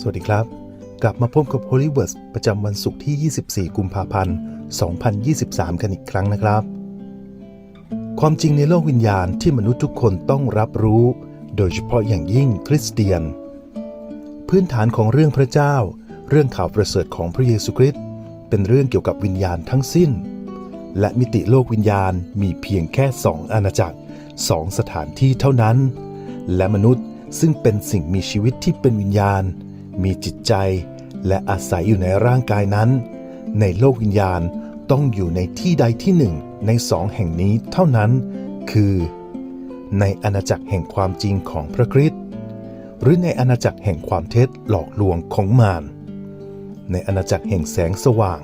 สวัสดีครับ กลับมาพบกับ Holy w o r d ประจำวันศุกร์ที่ 24 กุมภาพันธ์ 2023 กันอีกครั้งนะครับ ความจริงในโลกวิญญาณที่มนุษย์ทุกคนต้องรับรู้ โดยเฉพาะอย่างยิ่งคริสเตียน พื้นฐานของเรื่องพระเจ้า เรื่องข่าวประเสริฐของพระเยซูคริสต์เป็นเรื่องเกี่ยวกับวิญญาณทั้งสิ้น และมิติโลกวิญญาณมีเพียงแค่สองอาณาจักรสองสถานที่เท่านั้น และมนุษย์ซึ่งเป็นสิ่งมีชีวิตที่เป็นวิญญาณ มีจิตใจ และอาศัยอยู่ในร่างกายนั้น ในโลกวิญญาณต้องอยู่ในที่ใดที่หนึ่งในสองแห่งนี้เท่านั้น คือ ในอาณาจักรแห่งความจริงของพระคริสต์หรือในอาณาจักรแห่งความเท็จหลอกลวงของมารในอาณาจักรแห่งแสงสว่าง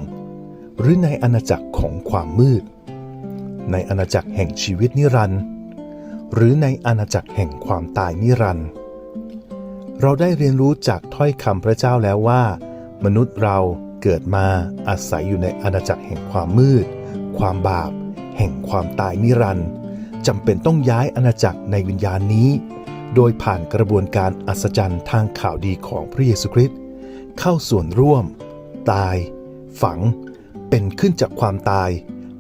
หรือในอาณาจักรของความมืด ในอาณาจักรแห่งชีวิตนิรันดร์หรือในอาณาจักรแห่งความตายนิรันดร์ เราได้เรียนรู้จากถ้อยคำพระเจ้าแล้วว่า มนุษย์เราเกิดมาอาศัยอยู่ในอาณาจักรแห่งความมืด ความบาป แห่งความตายนิรันดร์จำเป็นต้องย้ายอาณาจักรในวิญญาณนี้ โดยผ่านกระบวนการอัศจรรย์ทางข่าวดีของพระเยซูคริสต์เข้าส่วนร่วม ตาย ฝัง เป็นขึ้นจากความตาย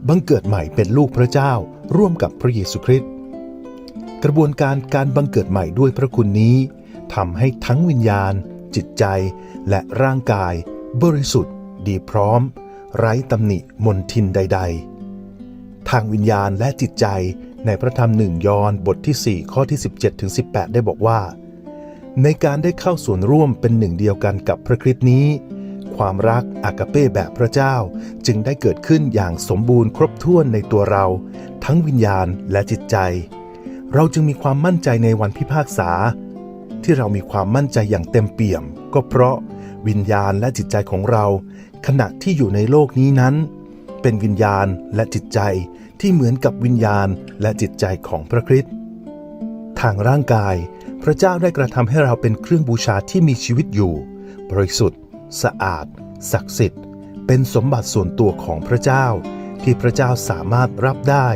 บังเกิดใหม่เป็นลูกพระเจ้าร่วมกับพระเยซูคริสต์กระบวนการการบังเกิดใหม่ด้วยพระคุณนี้ ทำให้ทั้งวิญญาณ จิตใจ และร่างกาย บริสุทธิ์ ดีพร้อม ไร้ตำหนิมนทินใด ๆ ทางวิญญาณและจิตใจในพระธรรมหนึ่งยอห์นบทที่ 4 ข้อที่ 17ถึง18 ได้บอกว่า ในการได้เข้าส่วนร่วมเป็นหนึ่งเดียวกันกับพระคริสต์นี้ ความรักอากาเป้แบบพระเจ้าจึงได้เกิดขึ้นอย่างสมบูรณ์ครบถ้วนในตัวเรา ทั้งวิญญาณและจิตใจ เราจึงมีความมั่นใจในวันพิพากษา ที่เรามีความมั่นใจอย่างเต็มเปี่ยม ก็เพราะวิญญาณและจิตใจของเรา ขณะที่อยู่ในโลกนี้นั้น เป็นวิญญาณและจิตใจที่เหมือนกับวิญญาณและจิตใจของพระคริสต์ทางร่างกาย พระเจ้าได้กระทำให้เราเป็นเครื่องบูชาที่มีชีวิตอยู่ บริสุทธิ์ สะอาด ศักดิ์สิทธิ์ เป็นสมบัติส่วนตัวของพระเจ้า ที่พระเจ้าสามารถรับได้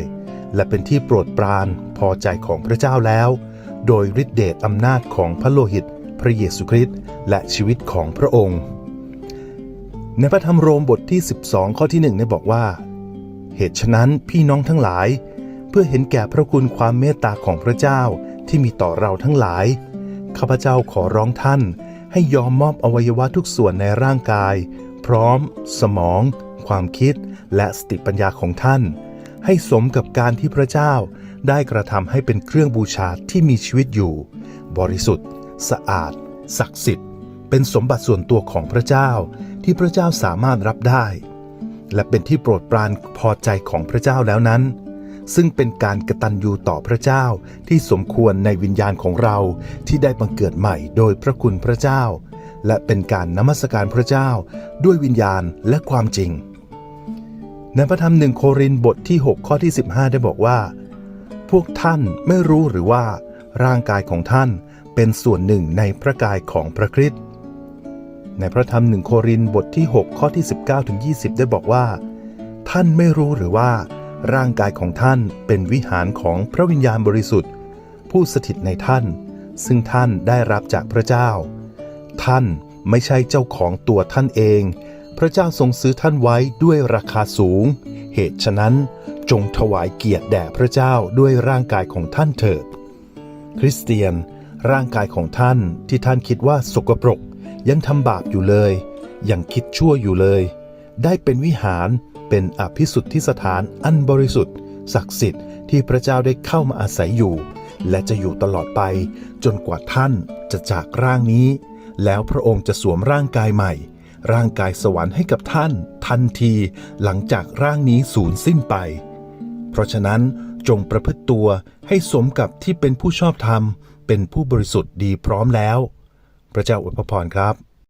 และเป็นที่โปรดปรานพอใจของพระเจ้าแล้ว โดยฤทธิเดชอำนาจของพระโลหิต พระเยซูคริสต์และชีวิตของพระองค์ ในพระธรรมโรมบทที่ 12 ข้อที่1ได้บอกว่า เหตุฉะนั้นพี่น้องทั้งหลาย เพื่อเห็นแก่พระคุณความเมตตาของพระเจ้าที่มีต่อเราทั้งหลาย ข้าพเจ้าขอร้องท่าน ให้ยอมมอบอวัยวะทุกส่วนในร่างกาย พร้อม สมอง ความคิด และสติปัญญาของท่าน ให้สมกับการที่พระเจ้า ได้กระทำให้เป็นเครื่องบูชาที่มีชีวิตอยู่ บริสุทธิ์ สะอาด ศักดิ์สิทธิ์ เป็นสมบัติส่วนตัวของพระเจ้า ที่พระเจ้าสามารถรับได้ และเป็นที่โปรดปรานพอใจของพระเจ้าแล้วนั้น ซึ่งเป็นการกระตันยูต่อพระเจ้าที่สมควรในวิญญาณของเราที่ได้บังเกิดใหม่โดยพระคุณพระเจ้า และเป็นการนมัสการพระเจ้า ด้วยวิญญาณและความจริงในพระธรรมหนึ่งโครินบทที่ 6 ข้อที่ 15 ได้บอกว่า พวกท่านไม่รู้หรือว่า ร่างกายของท่านเป็นส่วนหนึ่งในพระกายของพระคริสต์ในพระธรรมหนึ่งโครินบทที่ 6 ข้อที่ 19ถึง20 ได้บอกว่า ท่านไม่รู้หรือว่า ร่างกายของท่านเป็นวิหารของพระวิญญาณบริสุทธิ์ ผู้สถิตในท่าน ซึ่งท่านได้รับจากพระเจ้า ท่านไม่ใช่เจ้าของตัวท่านเอง พระเจ้าทรงซื้อท่านไว้ด้วยราคาสูง เหตุฉะนั้น จงถวายเกียรติแด่พระเจ้าด้วยร่างกายของท่านเถิด คริสเตียน ร่างกายของท่านที่ท่านคิดว่าสกปรก ยังทำบาปอยู่เลย ยังคิดชั่วอยู่เลย ได้เป็นวิหารเป็นอภิสุทธิสถานอันบริสุทธิ์ ศักดิ์สิทธิ์ที่พระเจ้าได้เข้ามาอาศัยอยู่ และจะอยู่ตลอดไป จนกว่าท่านจะจากร่างนี้ แล้วพระองค์จะสวมร่างกายใหม่ร่างกายสวรรค์ให้กับท่าน ทันทีหลังจากร่างนี้สูญสิ้นไป เพราะฉะนั้นจงประพฤติตัวให้สมกับที่เป็นผู้ชอบธรรม เป็นผู้บริสุทธิ์ดีพร้อมแล้ว พระเจ้าอวยพรครับ